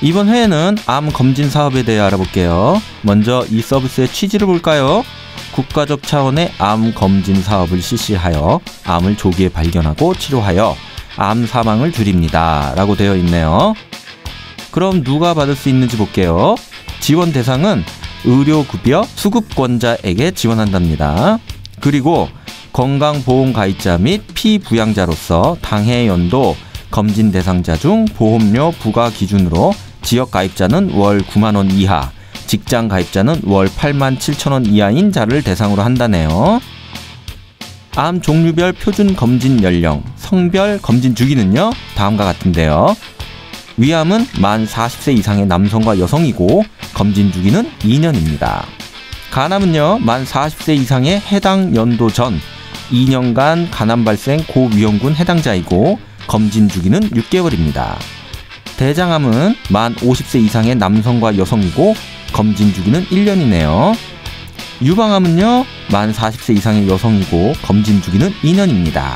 이번 회에는 암 검진 사업에 대해 알아볼게요. 먼저 이 서비스의 취지를 볼까요? 국가적 차원의 암 검진 사업을 실시하여 암을 조기에 발견하고 치료하여 암 사망을 줄입니다. 라고 되어 있네요. 그럼 누가 받을 수 있는지 볼게요. 지원 대상은 의료급여 수급권자에게 지원한답니다. 그리고 건강보험 가입자 및 피부양자로서 당해 연도 검진 대상자 중 보험료 부과 기준으로 지역 가입자는 월 9만 원 이하, 직장 가입자는 월 8만 7천 원 이하인 자를 대상으로 한다네요. 암 종류별 표준 검진 연령, 성별 검진 주기는요, 다음과 같은데요. 위암은 만 40세 이상의 남성과 여성이고, 검진 주기는 2년입니다. 간암은요, 만 40세 이상의 해당 연도 전 2년간 간암 발생 고위험군 해당자이고, 검진 주기는 6개월입니다. 대장암은 만 50세 이상의 남성과 여성이고 검진 주기는 1년이네요. 유방암은요, 만 40세 이상의 여성이고 검진 주기는 2년입니다.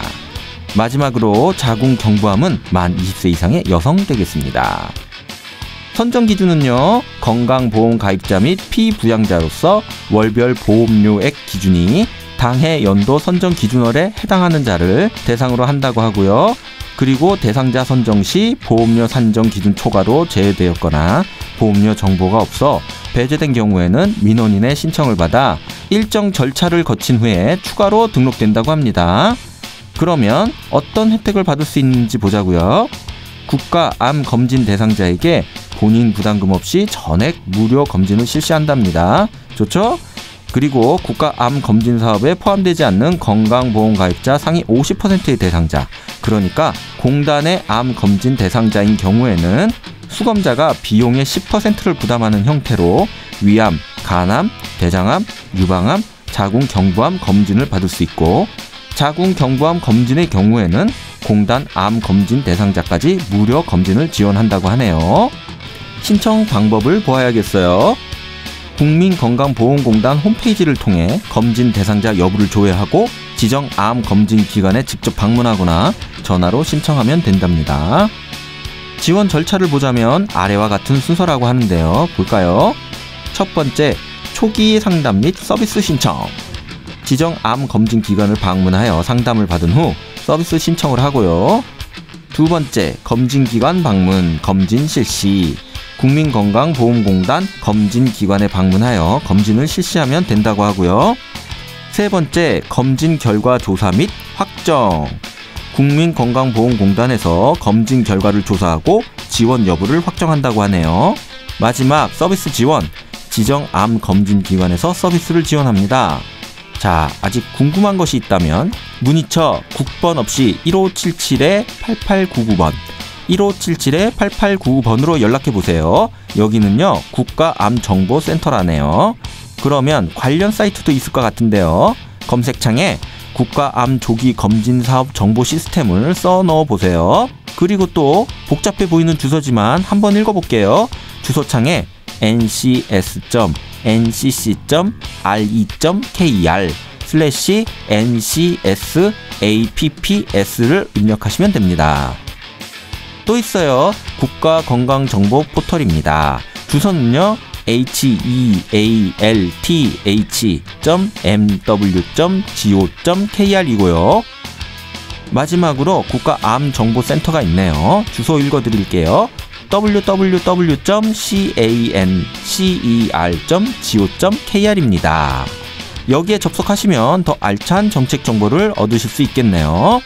마지막으로 자궁 경부암은 만 20세 이상의 여성 되겠습니다. 선정 기준은요, 건강보험 가입자 및 피부양자로서 월별 보험료액 기준이 당해 연도 선정 기준월에 해당하는 자를 대상으로 한다고 하고요. 그리고 대상자 선정 시 보험료 산정 기준 초과로 제외되었거나 보험료 정보가 없어 배제된 경우에는 민원인의 신청을 받아 일정 절차를 거친 후에 추가로 등록된다고 합니다. 그러면 어떤 혜택을 받을 수 있는지 보자고요. 국가 암 검진 대상자에게 본인 부담금 없이 전액 무료 검진을 실시한답니다. 좋죠? 그리고 국가 암 검진 사업에 포함되지 않는 건강보험 가입자 상위 50%의 대상자, 그러니까 공단의 암 검진 대상자인 경우에는 수검자가 비용의 10%를 부담하는 형태로 위암, 간암, 대장암, 유방암, 자궁경부암 검진을 받을 수 있고 자궁경부암 검진의 경우에는 공단 암 검진 대상자까지 무료 검진을 지원한다고 하네요. 신청 방법을 보아야겠어요. 국민건강보험공단 홈페이지를 통해 검진 대상자 여부를 조회하고 지정 암 검진 기관에 직접 방문하거나 전화로 신청하면 된답니다. 지원 절차를 보자면 아래와 같은 순서라고 하는데요. 볼까요? 첫 번째, 초기 상담 및 서비스 신청. 지정 암 검진 기관을 방문하여 상담을 받은 후 서비스 신청을 하고요. 두 번째, 검진 기관 방문, 검진 실시. 국민건강보험공단 검진기관에 방문하여 검진을 실시하면 된다고 하고요. 세 번째, 검진 결과 조사 및 확정. 국민건강보험공단에서 검진 결과를 조사하고 지원 여부를 확정한다고 하네요. 마지막 서비스 지원. 지정 암 검진 기관에서 서비스를 지원합니다. 자, 아직 궁금한 것이 있다면 문의처 국번 없이 1577-8899번 1577-8899번으로 연락해 보세요. 여기는요, 국가암정보센터라네요. 그러면 관련 사이트도 있을 것 같은데요. 검색창에 국가암 조기 검진 사업 정보 시스템을 써 넣어 보세요. 그리고 또 복잡해 보이는 주소지만 한번 읽어 볼게요. 주소창에 ncs.ncc.re.kr 슬래시 ncsAPPS를 입력하시면 됩니다. 또 있어요. 국가건강정보 포털입니다. 주소는요. health.mw.go.kr이고요. 마지막으로 국가암정보센터가 있네요. 주소 읽어드릴게요. www.cancer.go.kr입니다. 여기에 접속하시면 더 알찬 정책 정보를 얻으실 수 있겠네요.